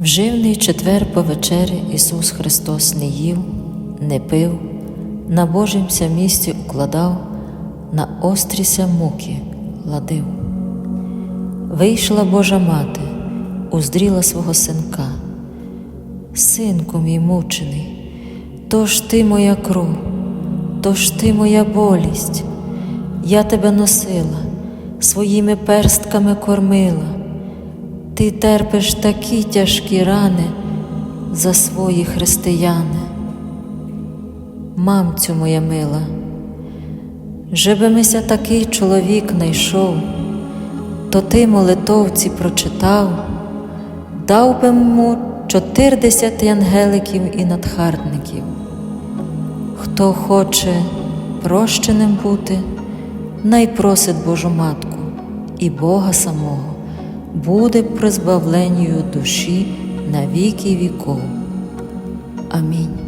Вживний четвер по вечері Ісус Христос не їв, не пив, на Божімся місці укладав, на остріся муки ладив. Вийшла Божа мати, уздріла свого синка. Синку мій мучений, то ж ти моя кров, то ж ти моя болість, я тебе носила, своїми перстками кормила. Ти терпиш такі тяжкі рани за свої християни. Мамцю моя мила, жеби мися такий чоловік найшов, то ти молитовці прочитав, дав би йому чотирдесят ангеликів і надхарників. Хто хоче прощеним бути, най просить Божу Матку і Бога самого буде призбавленню душі на віки віков. Амінь.